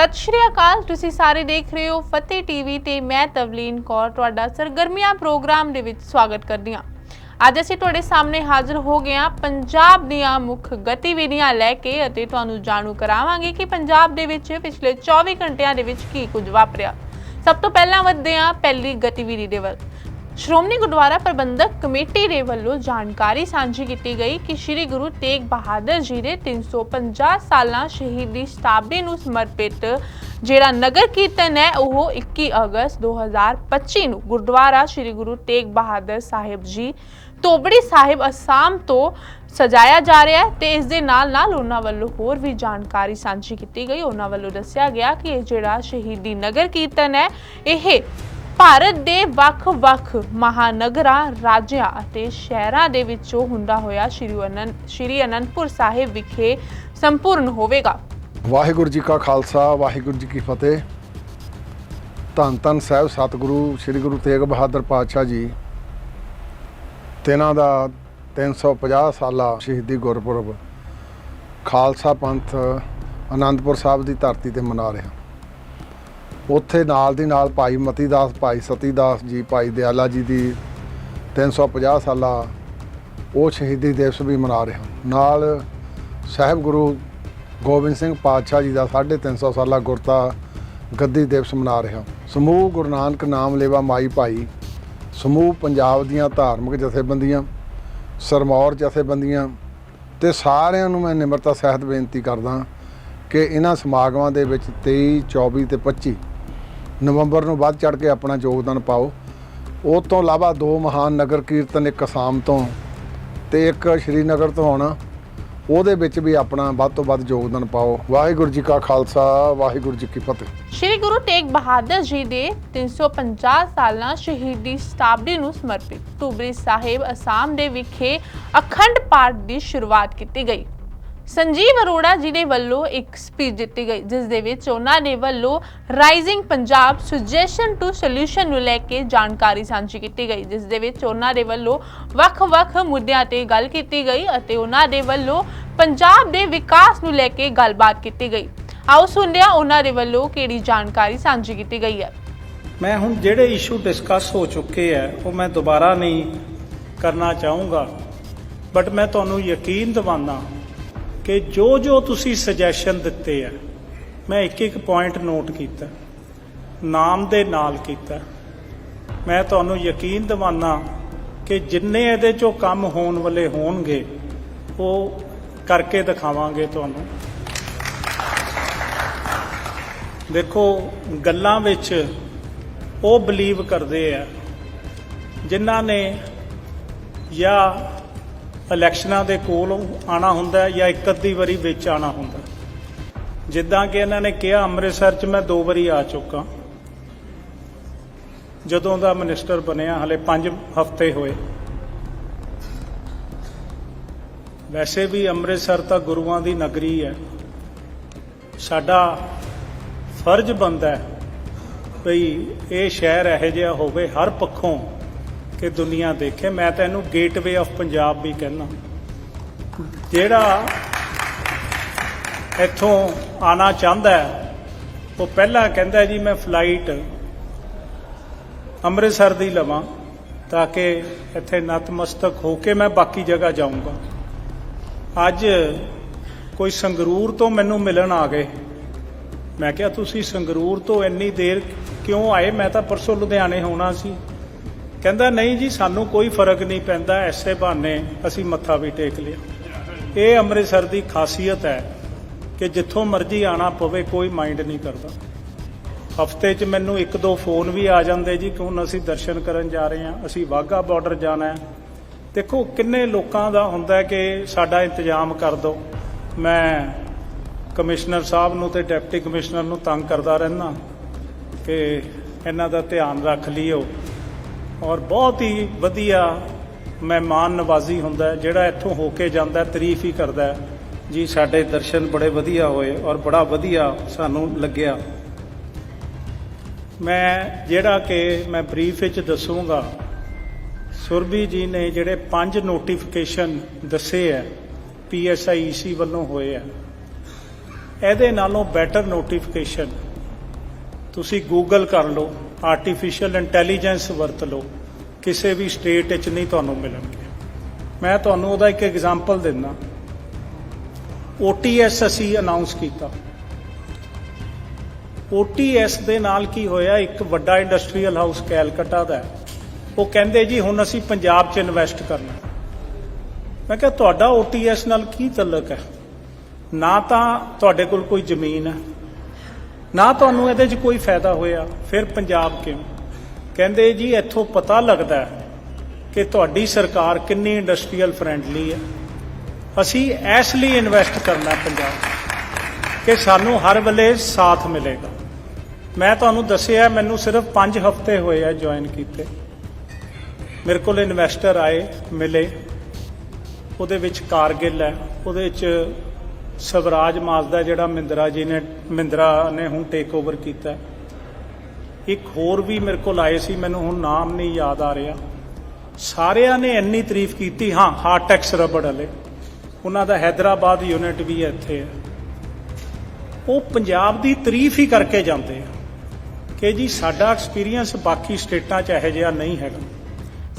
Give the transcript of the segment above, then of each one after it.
ਸਤਿ ਸ਼੍ਰੀ ਅਕਾਲ, ਤੁਸੀਂ ਸਾਰੇ ਦੇਖ ਰਹੇ ਹੋ ਫਤਿਹ ਟੀਵੀ ਤੇ ਮੈਂ ਤਵਲੀਨ ਕੌਰ, ਤੁਹਾਡਾ ਸਰਗਰਮੀਆਂ ਪ੍ਰੋਗਰਾਮ ਦੇ ਵਿੱਚ ਸਵਾਗਤ ਕਰਦੀ ਹਾਂ। ਅੱਜ ਅਸੀਂ ਤੁਹਾਡੇ ਸਾਹਮਣੇ ਹਾਜ਼ਰ ਹੋ ਗਏ ਹਾਂ ਪੰਜਾਬ ਦੀਆਂ ਮੁੱਖ ਗਤੀਵਿਧੀਆਂ ਲੈ ਕੇ ਅਤੇ ਤੁਹਾਨੂੰ ਜਾਣੂ ਕਰਾਵਾਂਗੇ ਕਿ ਪੰਜਾਬ ਦੇ ਵਿੱਚ ਪਿਛਲੇ 24 ਘੰਟਿਆਂ ਦੇ ਵਿੱਚ ਕੀ ਕੁਝ ਵਾਪਰਿਆ। ਸਭ ਤੋਂ ਪਹਿਲਾਂ ਵਧਦੇ ਹਾਂ ਪਹਿਲੀ ਗਤੀਵਿਧੀ ਦੇ ਵੱਲ। ਸ਼੍ਰੋਮਣੀ ਗੁਰਦੁਆਰਾ ਪ੍ਰਬੰਧਕ ਕਮੇਟੀ ਦੇ ਵੱਲੋਂ ਜਾਣਕਾਰੀ ਸਾਂਝੀ ਕੀਤੀ ਗਈ ਕਿ ਸ੍ਰੀ ਗੁਰੂ ਤੇਗ ਬਹਾਦਰ ਜੀ ਦੇ 350 ਸਾਲਾਂ ਸ਼ਹੀਦੀ ਸ਼ਤਾਬਦੀ ਨੂੰ ਸਮਰਪਿਤ ਜਿਹੜਾ ਨਗਰ ਕੀਰਤਨ ਹੈ, ਉਹ 21 ਅਗਸਤ 2025 ਨੂੰ ਗੁਰਦੁਆਰਾ ਸ੍ਰੀ ਗੁਰੂ ਤੇਗ ਬਹਾਦਰ ਸਾਹਿਬ ਜੀ, ਤੋਬੜੀ ਸਾਹਿਬ ਅਸਾਮ ਤੋਂ ਸਜਾਇਆ ਜਾ ਰਿਹਾ ਹੈ ਤੇ ਇਸ ਦੇ ਨਾਲ ਨਾਲ ਉਹਨਾਂ ਵੱਲੋਂ ਹੋਰ ਵੀ ਜਾਣਕਾਰੀ ਸਾਂਝੀ ਕੀਤੀ ਗਈ। ਉਹਨਾਂ ਵੱਲੋਂ ਦੱਸਿਆ ਗਿਆ ਕਿ ਇਹ ਜਿਹੜਾ ਸ਼ਹੀਦੀ ਨਗਰ ਕੀਰਤਨ ਹੈ, ਇਹ ਭਾਰਤ ਦੇ ਵੱਖ-ਵੱਖ ਮਹਾਨਗਰਾਂ ਰਾਜਿਆਂ ਅਤੇ ਸ਼ਹਿਰਾਂ ਦੇ ਵਿੱਚੋਂ ਹੁੰਦਾ ਹੋਇਆ ਸ਼੍ਰੀ ਅਨੰਦ ਸ਼੍ਰੀ ਅਨੰਦਪੁਰ ਸਾਹਿਬ ਵਿਖੇ ਸੰਪੂਰਨ ਹੋਵੇਗਾ। ਵਾਹਿਗੁਰੂ ਜੀ ਕਾ ਖਾਲਸਾ, ਵਾਹਿਗੁਰੂ ਜੀ ਕੀ ਫਤਿਹ। ਧੰਨ ਧੰਨ ਸਾਹਿਬ, ਸਤਿਗੁਰੂ, ਸ੍ਰੀ ਗੁਰੂ ਤੇਗ ਬਹਾਦਰ ਪਾਤਸ਼ਾਹ ਜੀ। ਤਿਨਾਂ ਦਾ 350 ਸਾਲਾ ਸ਼ਹੀਦੀ ਗੁਰਪੁਰਬ ਖਾਲਸਾ ਪੰਥ ਆਨੰਦਪੁਰ ਸਾਹਿਬ ਦੀ ਧਰਤੀ ਤੇ ਮਨਾ ਰਿਹਾ। ਉੱਥੇ ਨਾਲ ਦੀ ਨਾਲ ਭਾਈ ਮਤੀ ਦਾਸ ਭਾਈ ਸਤੀ ਦਾਸ ਜੀ, ਭਾਈ ਦਿਆਲਾ ਜੀ ਦੀ 350 ਸਾਲਾ ਉਹ ਸ਼ਹੀਦੀ ਦਿਵਸ ਵੀ ਮਨਾ ਰਿਹਾ ਨਾਲ ਸਾਹਿਬ ਗੁਰੂ ਗੋਬਿੰਦ ਸਿੰਘ ਪਾਤਸ਼ਾਹ ਜੀ ਦਾ 350 ਸਾਲਾ ਗੁਰਤਾ ਗੱਦੀ ਦਿਵਸ ਮਨਾ ਰਿਹਾ ਸਮੂਹ ਗੁਰੂ ਨਾਨਕ ਨਾਮ ਲੇਵਾ ਮਾਈ ਭਾਈ, ਸਮੂਹ ਪੰਜਾਬ ਦੀਆਂ ਧਾਰਮਿਕ ਜਥੇਬੰਦੀਆਂ, ਸਰਮੌਰ ਜਥੇਬੰਦੀਆਂ ਤੇ ਸਾਰਿਆਂ ਨੂੰ ਮੈਂ ਨਿਮਰਤਾ, ਸਹਿਤ ਬੇਨਤੀ ਕਰਦਾ ਕਿ ਇਹਨਾਂ ਸਮਾਗਮਾਂ ਦੇ ਵਿੱਚ 23 24 ਤੇ 25 ਨਵੰਬਰ ਨੂੰ ਵੱਧ ਚੜ ਕੇ ਆਪਣਾ ਯੋਗਦਾਨ ਪਾਓ। ਉਹ ਤੋਂ ਇਲਾਵਾ ਦੋ ਮਹਾਨ ਨਗਰ ਕੀਰਤਨ, ਇੱਕ ਅਸਾਮ ਤੋਂ ਤੇ ਇੱਕ ਸ਼੍ਰੀਨਗਰ ਤੋਂ ਆਉਣਾ ਉਹਦੇ ਵਿੱਚ ਵੀ ਆਪਣਾ ਵੱਧ ਤੋਂ ਵੱਧ ਯੋਗਦਾਨ ਪਾਓ। ਵਾਹਿਗੁਰੂ ਜੀ ਕਾ ਖਾਲਸਾ, ਵਾਹਿਗੁਰੂ ਜੀ ਕੀ ਫਤਿਹ। ਸ਼੍ਰੀ ਗੁਰੂ ਤੇਗ ਬਹਾਦਰ ਜੀ ਦੇ 350 ਸਾਲਾਂ ਸ਼ਹੀਦੀ ਸ਼ਤਾਬਦੀ ਨੂੰ ਸਮਰਪਿਤ ਧੂਬਰੀ ਸਾਹਿਬ ਅਸਾਮ ਦੇ ਵਿਖੇ ਅਖੰਡ ਪਾਠ ਦੀ ਸ਼ੁਰੂਆਤ ਕੀਤੀ ਗਈ। ਸੰਜੀਵ ਅਰੋੜਾ ਜੀ ਦੇ ਵੱਲੋਂ ਇੱਕ ਸਪੀਚ ਦਿੱਤੀ ਗਈ, ਜਿਸ ਦੇ ਵਿੱਚ ਉਹਨਾਂ ਦੇ ਵੱਲੋਂ rising Punjab suggestion to solution ਨੂੰ ਲੈ ਕੇ ਜਾਣਕਾਰੀ ਸਾਂਝੀ ਕੀਤੀ ਗਈ, ਜਿਸ ਦੇ ਵਿੱਚ ਉਹਨਾਂ ਦੇ ਵੱਲੋਂ ਵੱਖ-ਵੱਖ ਮੁੱਦਿਆਂ ਤੇ ਗੱਲ ਕੀਤੀ ਗਈ ਅਤੇ ਉਹਨਾਂ ਦੇ ਵੱਲੋਂ ਪੰਜਾਬ ਦੇ ਵਿਕਾਸ ਨੂੰ ਲੈ ਕੇ ਗੱਲਬਾਤ ਕੀਤੀ ਗਈ। ਆਓ ਸੁਣਦੇ ਹਾਂ ਉਹਨਾਂ ਦੇ ਵੱਲੋਂ ਕਿਹੜੀ ਜਾਣਕਾਰੀ ਸਾਂਝੀ ਕੀਤੀ ਗਈ ਹੈ। ਮੈਂ ਹੁਣ ਜਿਹੜੇ ਇਸ਼ੂ ਡਿਸਕਸ ਹੋ ਚੁੱਕੇ ਆ ਉਹ ਮੈਂ ਦੁਬਾਰਾ ਨਹੀਂ ਕਰਨਾ ਚਾਹੂੰਗਾ ਬਟ ਮੈਂ ਤੁਹਾਨੂੰ ਯਕੀਨ ਦਿਵਾਨਾ ਕਿ ਜੋ ਜੋ ਤੁਸੀਂ ਸੁਜੈਸ਼ਨ ਦਿੱਤੇ ਆ, ਮੈਂ ਇੱਕ ਇੱਕ ਪੁਆਇੰਟ ਨੋਟ ਕੀਤਾ, ਨਾਮ ਦੇ ਨਾਲ ਕੀਤਾ। ਮੈਂ ਤੁਹਾਨੂੰ ਯਕੀਨ ਦਿਵਾਨਾ ਕਿ ਜਿੰਨੇ ਇਹਦੇ ਚੋਂ ਕੰਮ ਹੋਣ ਵਾਲੇ ਹੋਣਗੇ, ਉਹ ਕਰਕੇ ਦਿਖਾਵਾਂਗੇ ਤੁਹਾਨੂੰ। ਦੇਖੋ, ਗੱਲਾਂ ਵਿੱਚ ਉਹ ਬਲੀਵ ਕਰਦੇ ਆ, ਜਿਨ੍ਹਾਂ ਨੇ ਜਾਂ ਇਲੈਕਸ਼ਨਾਂ ਦੇ ਕੋਲ ਆਣਾ ਹੁੰਦਾ ਜਾਂ ਇੱਕ ਅੱਧੀ ਵਾਰੀ ਵਿੱਚ ਆਣਾ ਹੁੰਦਾ ਜਿੱਦਾਂ ਕਿ ਇਹਨਾਂ ਨੇ ਕਿਹਾ, ਅੰਮ੍ਰਿਤਸਰ 'ਚ ਮੈਂ ਦੋ ਵਾਰੀ ਆ ਚੁੱਕਾ। ਜਦੋਂ ਦਾ ਮਿਨਿਸਟਰ ਬਣਿਆ, ਹਲੇ 5 ਹਫ਼ਤੇ ਹੋਏ। ਵੈਸੇ ਵੀ ਅੰਮ੍ਰਿਤਸਰ ਤਾਂ ਗੁਰੂਆਂ ਦੀ ਨਗਰੀ ਹੈ। ਸਾਡਾ ਫਰਜ਼ ਬਣਦਾ ਹੈ ਭਈ ਇਹ ਸ਼ਹਿਰ ਇਹੋ ਜਿਹਾ ਹੋਵੇ, ਹਰ ਪੱਖੋਂ ਕਿ ਦੁਨੀਆ ਦੇਖੇ ਮੈਂ ਤਾਂ ਇਹਨੂੰ ਗੇਟਵੇ ਆਫ ਪੰਜਾਬ ਵੀ ਕਹਿੰਦਾ। ਜਿਹੜਾ ਇੱਥੋਂ ਆਣਾ ਚਾਹੁੰਦਾ ਹੈ, ਉਹ ਪਹਿਲਾਂ ਕਹਿੰਦਾ ਜੀ ਮੈਂ ਫਲਾਈਟ ਅੰਮ੍ਰਿਤਸਰ ਦੀ ਲਵਾਂ ਤਾਂ ਕਿ ਇੱਥੇ ਨਤਮਸਤਕ ਹੋ ਕੇ ਮੈਂ ਬਾਕੀ ਜਗ੍ਹਾ ਜਾਊਂਗਾ। ਅੱਜ ਕੋਈ ਸੰਗਰੂਰ ਤੋਂ ਮੈਨੂੰ ਮਿਲਣ ਆ ਗਏ। ਮੈਂ ਕਿਹਾ ਤੁਸੀਂ ਸੰਗਰੂਰ ਤੋਂ ਇੰਨੀ ਦੇਰ ਕਿਉਂ ਆਏ? ਮੈਂ ਤਾਂ ਪਰਸੋਂ ਲੁਧਿਆਣੇ ਹੋਣਾ ਸੀ। ਕਹਿੰਦਾ, ਨਹੀਂ ਜੀ, ਸਾਨੂੰ ਕੋਈ ਫ਼ਰਕ ਨਹੀਂ ਪੈਂਦਾ, ਐਸੇ ਬਹਾਨੇ ਅਸੀਂ ਮੱਥਾ ਵੀ ਟੇਕ ਲਿਆ। ਇਹ ਅੰਮ੍ਰਿਤਸਰ ਦੀ ਖਾਸੀਅਤ ਹੈ ਕਿ ਜਿੱਥੋਂ ਮਰਜ਼ੀ ਆਣਾ ਪਵੇ, ਕੋਈ ਮਾਈਂਡ ਨਹੀਂ ਕਰਦਾ। ਹਫ਼ਤੇ 'ਚ ਮੈਨੂੰ ਇੱਕ ਦੋ ਫੋਨ ਵੀ ਆ ਜਾਂਦੇ ਜੀ ਕਿ ਹੁਣ ਅਸੀਂ ਦਰਸ਼ਨ ਕਰਨ ਜਾ ਰਹੇ ਹਾਂ, ਅਸੀਂ ਵਾਹਗਾ ਬਾਰਡਰ ਜਾਣਾ ਹੈ। ਦੇਖੋ, ਕਿੰਨੇ ਲੋਕਾਂ ਦਾ ਹੁੰਦਾ ਕਿ ਸਾਡਾ ਇੰਤਜ਼ਾਮ ਕਰ ਦਿਓ ਮੈਂ ਕਮਿਸ਼ਨਰ ਸਾਹਿਬ ਨੂੰ ਤੇ ਡਿਪਟੀ ਕਮਿਸ਼ਨਰ ਨੂੰ ਤੰਗ ਕਰਦਾ ਰਹਿਣਾ ਕਿ ਇਹਨਾਂ ਦਾ ਧਿਆਨ ਰੱਖ ਲਿਓ। ਔਰ ਬਹੁਤ ਹੀ ਵਧੀਆ ਮਹਿਮਾਨ ਨਵਾਜ਼ੀ ਹੁੰਦਾ ਜਿਹੜਾ ਇੱਥੋਂ ਹੋ ਕੇ ਜਾਂਦਾ ਤਾਰੀਫ ਹੀ ਕਰਦਾ ਜੀ, ਸਾਡੇ ਦਰਸ਼ਨ ਬੜੇ ਵਧੀਆ ਹੋਏ ਔਰ ਬੜਾ ਵਧੀਆ ਸਾਨੂੰ ਲੱਗਿਆ। ਮੈਂ ਜਿਹੜਾ ਕਿ ਮੈਂ ਬਰੀਫ ਵਿੱਚ ਦੱਸੂਗਾ ਸੁਰਬੀ ਜੀ ਨੇ ਜਿਹੜੇ ਪੰਜ ਨੋਟੀਫਿਕੇਸ਼ਨ ਦੱਸੇ ਹੈ ਪੀਐਸਆਈਸੀ ਵੱਲੋਂ ਹੋਏ ਆ ਇਹਦੇ ਨਾਲੋਂ ਬੈਟਰ ਨੋਟੀਫਿਕੇਸ਼ਨ ਤੁਸੀਂ ਗੂਗਲ ਕਰ ਲਓ। ਆਰਟੀਫੀਸ਼ੀਅਲ ਇੰਟੈਲੀਜੈਂਸ ਵਰਤ ਲਓ, ਕਿਸੇ ਵੀ ਸਟੇਟ ਵਿੱਚ ਨਹੀਂ ਤੁਹਾਨੂੰ ਮਿਲਣਗੇ। ਮੈਂ ਤੁਹਾਨੂੰ ਉਹਦਾ ਇੱਕ ਐਗਜ਼ਾਮਪਲ ਦਿੰਦਾ। OTS ਅਸੀਂ ਅਨਾਉਂਸ ਕੀਤਾ। OTS ਦੇ ਨਾਲ ਕੀ ਹੋਇਆ, ਇੱਕ ਵੱਡਾ ਇੰਡਸਟਰੀਅਲ ਹਾਊਸ ਕੈਲਕਟਾ ਦਾ ਉਹ ਕਹਿੰਦੇ ਜੀ, ਹੁਣ ਅਸੀਂ ਪੰਜਾਬ 'ਚ ਇਨਵੈਸਟ ਕਰਨਾ। ਮੈਂ ਕਿਹਾ, ਤੁਹਾਡਾ OTS ਨਾਲ ਕੀ ਤਲਕ ਹੈ? ਨਾ ਤਾਂ ਤੁਹਾਡੇ ਕੋਲ ਕੋਈ ਜ਼ਮੀਨ ਹੈ। ਨਾ ਤੁਹਾਨੂੰ ਇਹਦੇ 'ਚ ਕੋਈ ਫਾਇਦਾ ਹੋਇਆ? ਫਿਰ ਪੰਜਾਬ ਕਿਉਂ? ਕਹਿੰਦੇ ਜੀ, ਇੱਥੋਂ ਪਤਾ ਲੱਗਦਾ ਕਿ ਤੁਹਾਡੀ ਸਰਕਾਰ ਕਿੰਨੀ ਇੰਡਸਟਰੀਅਲ ਫ੍ਰੈਂਡਲੀ ਹੈ। ਅਸੀਂ ਇਸ ਲਈ ਇਨਵੈਸਟ ਕਰਨਾ ਪੰਜਾਬ ਕਿ ਸਾਨੂੰ ਹਰ ਵੇਲੇ ਸਾਥ ਮਿਲੇਗਾ। ਮੈਂ ਤੁਹਾਨੂੰ ਦੱਸਿਆ, ਮੈਨੂੰ ਸਿਰਫ 5 ਹਫ਼ਤੇ ਹੋਏ ਆ ਜੁਆਇਨ ਕੀਤੇ। ਮੇਰੇ ਕੋਲ ਇਨਵੈਸਟਰ ਆਏ, ਮਿਲੇ। ਉਹਦੇ ਵਿੱਚ ਕਾਰਗਿਲ ਹੈ, ਉਹਦੇ ਵਿੱਚ ਸਵਰਾਜ ਮਾਜ਼ਦਾ ਜਿਹੜਾ ਮਹਿੰਦਰਾ ਜੀ ਨੇ, ਮਹਿੰਦਰਾ ਨੇ ਹੁਣ ਟੇਕ ਓਵਰ ਕੀਤਾ। ਇੱਕ ਹੋਰ ਵੀ ਮੇਰੇ ਕੋਲ ਆਏ ਸੀ, ਮੈਨੂੰ ਹੁਣ ਨਾਮ ਨਹੀਂ ਯਾਦ ਆ ਰਿਹਾ। ਸਾਰਿਆਂ ਨੇ ਇੰਨੀ ਤਾਰੀਫ ਕੀਤੀ, ਹਾਂ ਹਾਰਟੈਕਸ ਰਬੜ ਵਾਲੇ। ਉਹਨਾਂ ਦਾ ਹੈਦਰਾਬਾਦ ਯੂਨਿਟ ਵੀ ਇੱਥੇ ਹੈ। ਉਹ ਪੰਜਾਬ ਦੀ ਤਾਰੀਫ ਹੀ ਕਰਕੇ ਜਾਂਦੇ ਆ ਕਿ ਜੀ ਸਾਡਾ ਐਕਸਪੀਰੀਅੰਸ ਬਾਕੀ ਸਟੇਟਾਂ 'ਚ ਇਹੋ ਜਿਹਾ ਨਹੀਂ ਹੈਗਾ।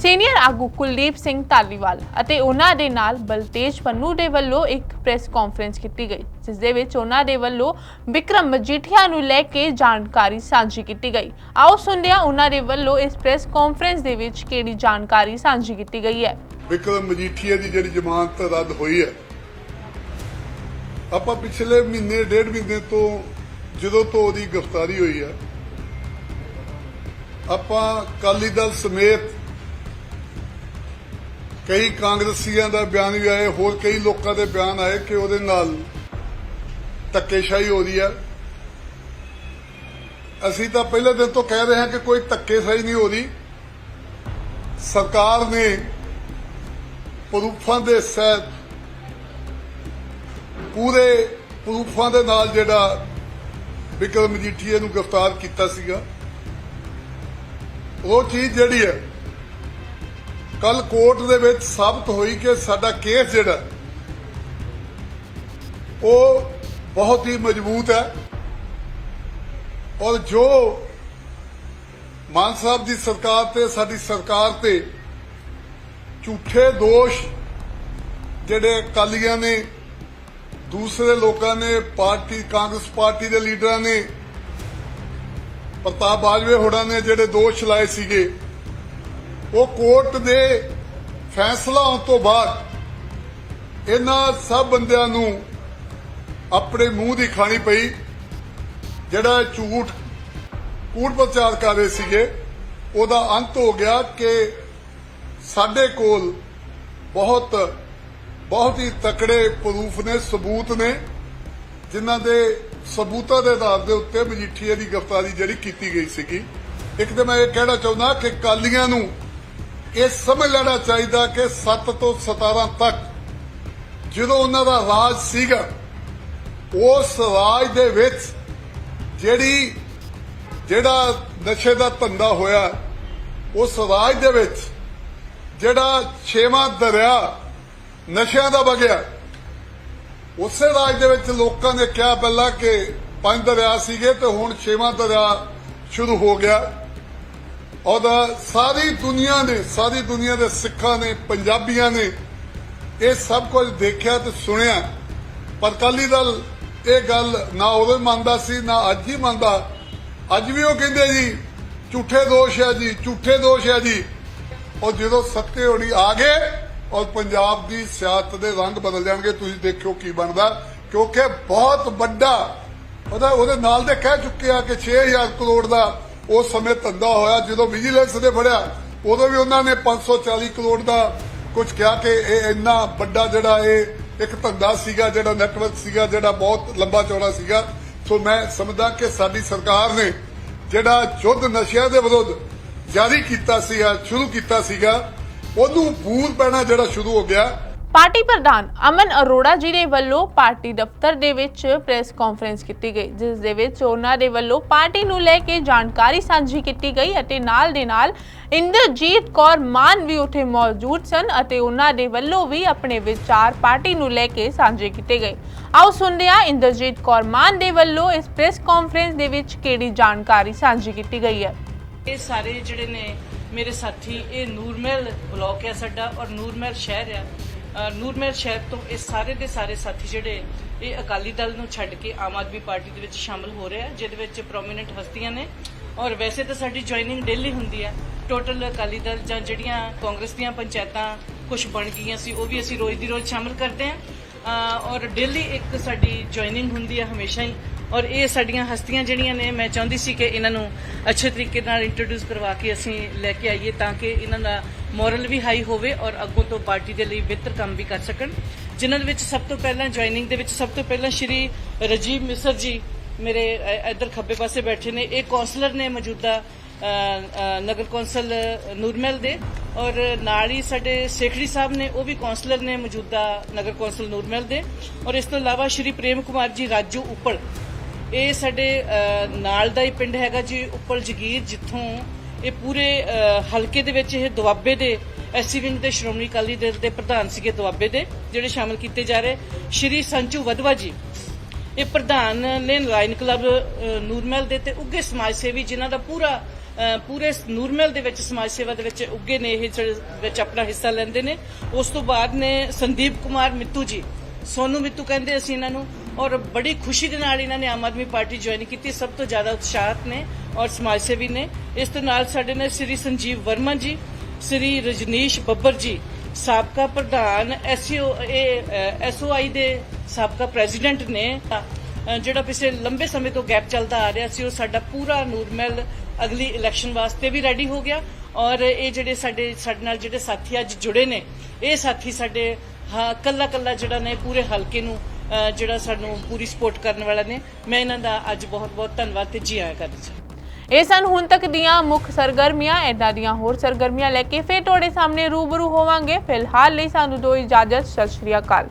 ਸੀਨੀਅਰ ਆਗੂ ਕੁਲਦੀਪ ਸਿੰਘ ਧਾਲੀਵਾਲ ਅਤੇ ਉਹਨਾਂ ਦੇ ਨਾਲ ਬਲਤੇਜ ਪੰਨੂ ਦੇ ਵੱਲੋਂ ਇੱਕ ਪ੍ਰੈਸ ਕਾਨਫਰੰਸ ਕੀਤੀ ਗਈ, ਜਿਸ ਦੇ ਵਿੱਚ ਉਹਨਾਂ ਦੇ ਵੱਲੋਂ ਵਿਕਰਮ ਮਜੀਠੀਆ ਨੂੰ ਲੈ ਕੇ ਜਾਣਕਾਰੀ ਸਾਂਝੀ ਕੀਤੀ ਗਈ। ਆਓ ਸੁਣਦੇ ਹਾਂ ਉਹਨਾਂ ਦੇ ਵੱਲੋਂ ਇਸ ਪ੍ਰੈਸ ਕਾਨਫਰੰਸ ਦੇ ਵਿੱਚ ਕਿਹੜੀ ਜਾਣਕਾਰੀ ਸਾਂਝੀ ਕੀਤੀ ਗਈ ਹੈ? ਵਿਕਰਮ ਮਜੀਠੀਆ ਦੀ ਜਿਹੜੀ ਜ਼ਮਾਨਤ ਰੱਦ ਹੋਈ ਹੈ, ਆਪਾਂ ਪਿਛਲੇ ਮਹੀਨੇ, ਡੇਢ ਮਹੀਨੇ ਤੋਂ ਜਦੋਂ ਤੋਂ ਉਹਦੀ ਗ੍ਰਿਫਤਾਰੀ ਹੋਈ ਹੈ, ਆਪਾਂ ਕਾਲੀ ਦਲ ਸਮੇਤ ਕਈ ਕਾਂਗਰਸੀਆਂ ਦਾ ਬਿਆਨ ਵੀ ਆਏ, ਹੋਰ ਕਈ ਲੋਕਾਂ ਦੇ ਬਿਆਨ ਆਏ ਕਿ ਉਹਦੇ ਨਾਲ ਧੱਕੇਸ਼ਾਹੀ ਹੋ ਰਹੀ ਹੈ। ਅਸੀਂ ਤਾਂ ਪਹਿਲੇ ਦਿਨ ਤੋਂ ਕਹਿ ਰਹੇ ਹਾਂ ਕਿ ਕੋਈ ਧੱਕੇਸ਼ਾਹੀ ਨਹੀਂ ਹੋ ਰਹੀ। ਸਰਕਾਰ ਨੇ ਪ੍ਰੂਫਾਂ ਦੇ ਸਹਿਤ ਪੂਰੇ ਪ੍ਰੂਫਾਂ ਦੇ ਨਾਲ ਜਿਹੜਾ ਵਿਕਰਮ ਮਜੀਠੀਆ ਨੂੰ ਗ੍ਰਿਫਤਾਰ ਕੀਤਾ ਸੀਗਾ। ਉਹ ਚੀਜ਼ ਜਿਹੜੀ ਹੈ ਕੱਲ ਕੋਰਟ ਦੇ ਵਿੱਚ ਸਾਬਤ ਹੋਈ ਕਿ ਸਾਡਾ ਕੇਸ ਜਿਹੜਾ, ਉਹ ਬਹੁਤ ਹੀ ਮਜ਼ਬੂਤ ਹੈ। ਔਰ ਜੋ ਮਾਨ ਸਾਹਿਬ ਦੀ ਸਰਕਾਰ ਤੇ, ਸਾਡੀ ਸਰਕਾਰ ਤੇ ਝੂਠੇ ਦੋਸ਼ ਜਿਹੜੇ ਅਕਾਲੀਆਂ ਨੇ, ਦੂਸਰੇ ਲੋਕਾਂ ਨੇ, ਪਾਰਟੀ, ਕਾਂਗਰਸ ਪਾਰਟੀ ਦੇ ਲੀਡਰਾਂ ਨੇ, ਪ੍ਰਤਾਪ ਬਾਜਵੇ ਹੋਰਾਂ ਨੇ ਜਿਹੜੇ ਦੋਸ਼ ਲਾਏ ਸੀਗੇ ਉਹ ਕੋਰਟ ਦੇ ਫੈਸਲਾ ਆਉਣ ਤੋਂ ਬਾਅਦ ਇਹਨਾਂ ਸਭ ਬੰਦਿਆਂ ਨੂੰ ਆਪਣੇ ਮੂੰਹ ਦੀ ਖਾਣੀ ਪਈ, ਜਿਹੜਾ ਝੂਠ ਕੂੜ ਪ੍ਰਚਾਰ ਕਰ ਰਹੇ ਸੀਗੇ, ਉਹਦਾ ਅੰਤ ਹੋ ਗਿਆ ਕਿ ਸਾਡੇ ਕੋਲ ਬਹੁਤ ਬਹੁਤ ਹੀ ਤਕੜੇ ਪ੍ਰੂਫ ਨੇ, ਸਬੂਤ ਨੇ, ਜਿਨ੍ਹਾਂ ਦੇ ਸਬੂਤਾਂ ਦੇ ਆਧਾਰ ਦੇ ਉੱਤੇ ਮਜੀਠੀਆ ਦੀ ਗ੍ਰਿਫਤਾਰੀ ਜਿਹੜੀ ਕੀਤੀ ਗਈ ਸੀਗੀ। ਇੱਕ ਤੇ ਮੈਂ ਇਹ ਕਹਿਣਾ ਚਾਹੁੰਦਾ ਕਿ ਕਾਲੀਆਂ ਨੂੰ ਇਹ ਸਮਝ ਲੈਣਾ ਚਾਹੀਦਾ ਕਿ 7 ਤੋਂ 17 ਤੱਕ ਜਦੋਂ ਉਹਨਾਂ ਦਾ ਰਾਜ ਸੀਗਾ, ਉਸ ਰਾਜ ਦੇ ਵਿੱਚ ਜਿਹੜੀ, ਜਿਹੜਾ ਨਸ਼ੇ ਦਾ ਧੰਦਾ ਹੋਇਆ, ਉਸ ਰਾਜ ਦੇ ਵਿੱਚ ਜਿਹੜਾ ਛੇਵਾਂ ਦਰਿਆ ਨਸ਼ਿਆਂ ਦਾ ਵਗਿਆ, ਉਸੇ ਰਾਜ ਦੇ ਵਿੱਚ ਲੋਕਾਂ ਨੇ ਕਿਹਾ ਪਹਿਲਾਂ ਕਿ ਪੰਜ ਦਰਿਆ ਸੀਗੇ ਤੇ ਹੁਣ ਛੇਵਾਂ ਦਰਿਆ ਸ਼ੁਰੂ ਹੋ ਗਿਆ। ਔਰ ਸਾਰੀ ਦੁਨੀਆ ਨੇ, ਸਾਰੀ ਦੁਨੀਆ ਦੇ ਸਿੱਖਾਂ ਨੇ, ਪੰਜਾਬੀਆਂ ਨੇ ਇਹ ਸਭ ਕੁਝ ਦੇਖਿਆ ਤੇ ਸੁਣਿਆ। ਪਰ ਅਕਾਲੀ ਦਲ ਇਹ ਗੱਲ ਨਾ ਉਦੋਂ ਮੰਨਦਾ ਸੀ, ਨਾ ਅੱਜ ਹੀ ਮੰਨਦਾ। ਅੱਜ ਵੀ ਉਹ ਕਹਿੰਦੇ ਜੀ, ਝੂਠੇ ਦੋਸ਼ ਹੈ ਜੀ, ਝੂਠੇ ਦੋਸ਼ ਹੈ ਜੀ। ਔਰ ਜਦੋਂ ਸੱਤੇ ਹੋਣੀ ਆ ਗਏ ਔਰ ਪੰਜਾਬ ਦੀ ਸਿਆਸਤ ਦੇ ਰੰਗ ਬਦਲ ਜਾਣਗੇ। ਤੁਸੀਂ ਦੇਖਿਓ ਕੀ ਬਣਦਾ। ਕਿਉਂਕਿ ਬਹੁਤ ਵੱਡਾ, ਉਹਦਾ ਉਹਦੇ ਨਾਲ ਦੇ ਕਹਿ ਚੁੱਕੇ ਆ ਕਿ 6000 ਕਰੋੜ ਦਾ ਉਸ ਸਮੇਂ ਧੰਦਾ ਹੋਇਆ, ਜਦੋਂ ਵਿਜੀਲੈਂਸ ਨੇ ਫੜਿਆ, ਉਦੋਂ ਵੀ ਉਹਨਾਂ ਨੇ 540 ਕਰੋੜ ਦਾ ਕੁਝ ਕਿਹਾ ਕਿ ਇਹ ਇੰਨਾ ਵੱਡਾ ਜਿਹੜਾ ਇਹ ਇੱਕ ਧੰਦਾ ਸੀਗਾ, ਜਿਹੜਾ ਨੈਟਵਰਕ ਸੀਗਾ, ਜਿਹੜਾ ਬਹੁਤ ਲੰਬਾ ਚੌੜਾ ਸੀਗਾ। ਸੋ ਮੈਂ ਸਮਝਦਾ ਕਿ ਸਾਡੀ ਸਰਕਾਰ ਨੇ ਜਿਹੜਾ ਯੁੱਧ ਨਸ਼ਿਆਂ ਦੇ ਵਿਰੁੱਧ ਜਾਰੀ ਕੀਤਾ ਸੀਗਾ, ਸ਼ੁਰੂ ਕੀਤਾ ਸੀਗਾ, ਉਹਨੂੰ ਬੂਰ ਪੈਣਾ ਜਿਹੜਾ ਸ਼ੁਰੂ ਹੋ ਗਿਆ। ਪਾਰਟੀ ਪ੍ਰਧਾਨ ਅਮਨ ਅਰੋੜਾ ਜੀ ਦੇ ਵੱਲੋਂ ਪਾਰਟੀ ਦਫ਼ਤਰ ਦੇ ਵਿੱਚ ਪ੍ਰੈਸ ਕਾਨਫਰੰਸ ਕੀਤੀ ਗਈ, ਜਿਸ ਦੇ ਵਿੱਚ ਉਹਨਾਂ ਦੇ ਵੱਲੋਂ ਪਾਰਟੀ ਨੂੰ ਲੈ ਕੇ ਜਾਣਕਾਰੀ ਸਾਂਝੀ ਕੀਤੀ ਗਈ ਅਤੇ ਨਾਲ ਦੇ ਨਾਲ ਇੰਦਰਜੀਤ ਕੌਰ ਮਾਨ ਵੀ ਉੱਥੇ ਮੌਜੂਦ ਸਨ ਅਤੇ ਉਹਨਾਂ ਦੇ ਵੱਲੋਂ ਵੀ ਆਪਣੇ ਵਿਚਾਰ ਪਾਰਟੀ ਨੂੰ ਲੈ ਕੇ ਸਾਂਝੇ ਕੀਤੇ ਗਏ। ਆਓ ਸੁਣਦੇ ਹਾਂ ਇੰਦਰਜੀਤ ਕੌਰ ਮਾਨ ਦੇ ਵੱਲੋਂ ਇਸ ਪ੍ਰੈਸ ਕਾਨਫਰੰਸ ਦੇ ਵਿੱਚ ਕਿਹੜੀ ਜਾਣਕਾਰੀ ਸਾਂਝੀ ਕੀਤੀ ਗਈ ਹੈ? ਇਹ ਸਾਰੇ ਜਿਹੜੇ ਨੇ ਮੇਰੇ ਸਾਥੀ, ਇਹ ਨੂਰਮਹਿਲ ਬਲਾਕ ਹੈ ਸਾਡਾ ਔਰ ਨੂਰਮਹਿਲ ਸ਼ਹਿਰ ਆ ਨੂਰਮਹਿਰ ਸ਼ਹਿਰ ਤੋਂ ਇਹ ਸਾਰੇ ਦੇ ਸਾਰੇ ਸਾਥੀ ਜਿਹੜੇ ਇਹ ਅਕਾਲੀ ਦਲ ਨੂੰ ਛੱਡ ਕੇ ਆਮ ਆਦਮੀ ਪਾਰਟੀ ਦੇ ਵਿੱਚ ਸ਼ਾਮਲ ਹੋ ਰਹੇ ਆ ਜਿਹਦੇ ਵਿੱਚ ਪ੍ਰੋਮਿਨੈਂਟ ਹਸਤੀਆਂ ਨੇ। ਔਰ ਵੈਸੇ ਤਾਂ ਸਾਡੀ ਜੁਆਇਨਿੰਗ ਡੇਲੀ ਹੁੰਦੀ ਹੈ। ਟੋਟਲ ਅਕਾਲੀ ਦਲ ਜਾਂ ਜਿਹੜੀਆਂ ਕਾਂਗਰਸ ਦੀਆਂ ਪੰਚਾਇਤਾਂ ਕੁਝ ਬਣ ਗਈਆਂ ਸੀ, ਉਹ ਵੀ ਅਸੀਂ ਰੋਜ਼ ਦੀ ਰੋਜ਼ ਸ਼ਾਮਲ ਕਰਦੇ ਹਾਂ। ਔਰ ਡੇਲੀ ਇੱਕ ਸਾਡੀ ਜੁਆਇਨਿੰਗ ਹੁੰਦੀ ਹੈ ਹਮੇਸ਼ਾ ਹੀ। ਔਰ ਇਹ ਸਾਡੀਆਂ ਹਸਤੀਆਂ ਜਿਹੜੀਆਂ ਨੇ, ਮੈਂ ਚਾਹੁੰਦੀ ਸੀ ਕਿ ਇਹਨਾਂ ਨੂੰ ਅੱਛੇ ਤਰੀਕੇ ਨਾਲ ਇੰਟਰੋਡਿਊਸ ਕਰਵਾ ਕੇ ਅਸੀਂ ਲੈ ਕੇ ਆਈਏ ਤਾਂ ਕਿ ਇਹਨਾਂ ਦਾ ਮੋਰਲ ਵੀ ਹਾਈ ਹੋਵੇ ਔਰ ਅੱਗੋਂ ਤੋਂ ਪਾਰਟੀ ਦੇ ਲਈ ਬਿਹਤਰ ਕੰਮ ਵੀ ਕਰ ਸਕਣ। ਜਿਨ੍ਹਾਂ ਦੇ ਵਿੱਚ ਸਭ ਤੋਂ ਪਹਿਲਾਂ ਜੁਆਇਨਿੰਗ ਦੇ ਵਿੱਚ ਸਭ ਤੋਂ ਪਹਿਲਾਂ ਸ਼੍ਰੀ ਰਜੀਵ ਮਿਸਰ ਜੀ ਮੇਰੇ ਅ, ਇੱਧਰ ਖੱਬੇ ਪਾਸੇ ਬੈਠੇ ਨੇ। ਇਹ ਕਾਉਂਸਲਰ ਨੇ ਮੌਜੂਦਾ ਨਗਰ ਕੌਂਸਲ ਨੂਰਮਹਿਲ ਦੇ ਔਰ ਨਾਲ ਹੀ ਸਾਡੇ ਸੇਖੜੀ ਸਾਹਿਬ ਨੇ ਉਹ ਵੀ ਕਾਉਂਸਲਰ ਨੇ ਮੌਜੂਦਾ ਨਗਰ ਕੌਂਸਲ ਨੂਰਮਹਿਲ ਦੇ। ਔਰ ਇਸ ਤੋਂ ਇਲਾਵਾ ਸ਼੍ਰੀ ਪ੍ਰੇਮ ਕੁਮਾਰ ਜੀ ਰਾਜੂ ਉੱਪਲ। ਇਹ ਸਾਡੇ ਨਾਲ ਦਾ ਹੀ ਪਿੰਡ ਹੈਗਾ ਜੀ ਉੱਪਲ ਜਗੀਰ ਜਿੱਥੋਂ ਇਹ ਪੂਰੇ ਹਲਕੇ ਦੇ ਵਿੱਚ ਇਹ ਦੁਆਬੇ ਦੇ ਐਸਸੀ ਵਿੰਗ ਦੇ ਸ਼੍ਰੋਮਣੀ ਅਕਾਲੀ ਦਲ ਦੇ ਪ੍ਰਧਾਨ ਸੀਗੇ ਦੁਆਬੇ ਦੇ ਜਿਹੜੇ ਸ਼ਾਮਲ ਕੀਤੇ ਜਾ ਰਹੇ। ਸ਼੍ਰੀ ਸੰਜੂ ਵਦਵਾ ਜੀ ਇਹ ਪ੍ਰਧਾਨ ਨੇ ਲਾਇਨ ਕਲੱਬ ਅ, ਨੂਰਮਹਿਲ ਦੇ ਤੇ ਉੱਗੇ ਸਮਾਜ ਸੇਵੀ ਜਿਨ੍ਹਾਂ ਦਾ ਪੂਰਾ ਪੂਰੇ ਨੂਰਮਹਿਲ ਦੇ ਵਿੱਚ ਸਮਾਜ ਸੇਵਾ ਦੇ ਵਿੱਚ ਉੱਗੇ ਨੇ ਇਹ ਵਿੱਚ ਆਪਣਾ ਹਿੱਸਾ ਲੈਂਦੇ ਨੇ। ਉਸ ਤੋਂ ਬਾਅਦ ਨੇ ਸੰਦੀਪ ਕੁਮਾਰ ਮਿੱਤੂ ਜੀ ਸੋਨੂ ਮਿੱਤੂ ਕਹਿੰਦੇ ਅਸੀਂ ਇਹਨਾਂ ਨੂੰ ਔਰ ਬੜੀ ਖੁਸ਼ੀ ਦੇ ਨਾਲ ਇਹਨਾਂ ਨੇ ਆਮ ਆਦਮੀ ਪਾਰਟੀ ਜੁਆਇਨ ਕੀਤੀ ਸਭ ਤੋਂ ਜ਼ਿਆਦਾ ਉਤਸ਼ਾਹਤ ਨੇ। ਔਰ ਸਮਾਜ ਸੇਵੀ ਨੇ। ਇਸ ਤੋਂ ਨਾਲ ਸਾਡੇ ਨਾਲ ਸ੍ਰੀ ਸੰਜੀਵ ਵਰਮਾ ਜੀ ਸ੍ਰੀ ਰਜਨੀਸ਼ ਬੱਬਰ ਜੀ ਸਾਬਕਾ ਪ੍ਰਧਾਨ ਐਸਓ ਇਹ ਐਸਓਆਈ ਦੇ ਸਾਬਕਾ ਪ੍ਰੈਜ਼ੀਡੈਂਟ ਨੇ। ਅ, ਜਿਹੜਾ ਪਿਛਲੇ ਲੰਬੇ ਸਮੇਂ ਤੋਂ ਗੈਪ ਚੱਲਦਾ ਆ ਰਿਹਾ ਸੀ ਉਹ ਸਾਡਾ ਪੂਰਾ ਨੂਰਮਹਿਲ ਅਗਲੀ ਇਲੈਕਸ਼ਨ ਵਾਸਤੇ ਵੀ ਰੈਡੀ ਹੋ ਗਿਆ। ਔਰ ਇਹ ਜਿਹੜੇ ਸਾਡੇ ਸਾਡੇ ਨਾਲ ਜਿਹੜੇ ਸਾਥੀ ਅੱਜ ਜੁੜੇ ਨੇ ਇਹ ਸਾਥੀ ਸਾਡੇ ਹਾਂ ਕੱਲਾ ਕੱਲਾ ਜਿਹੜਾ ਨੇ ਪੂਰੇ ਹਲਕੇ ਨੂੰ ਜਿਹੜਾ ਸਾਨੂੰ ਪੂਰੀ ਸਪੋਰਟ ਕਰਨ ਵਾਲਾ ਨੇ। ਮੈਂ ਇਹਨਾਂ ਦਾ ਅੱਜ ਬਹੁਤ ਬਹੁਤ ਧੰਨਵਾਦ ਤੇ ਜੀ ਆਇਆਂ ਕਰਦੀ ਹਾਂ। ਇਹ ਸਨ ਹੁਣ ਤੱਕ ਦੀਆਂ ਮੁੱਖ ਸਰਗਰਮੀਆਂ ਐਦਾਂ ਦੀਆਂ ਹੋਰ ਸਰਗਰਮੀਆਂ ਲੈ ਕੇ ਫੇਰ ਤੁਹਾਡੇ ਸਾਹਮਣੇ ਰੂਬਰੂ ਹੋਵਾਂਗੇ। ਫਿਲਹਾਲ ਲਈ ਸਾਨੂੰ ਦੋ ਇਜਾਜ਼ਤ, ਸਤਿ ਸ਼੍ਰੀ ਅਕਾਲ।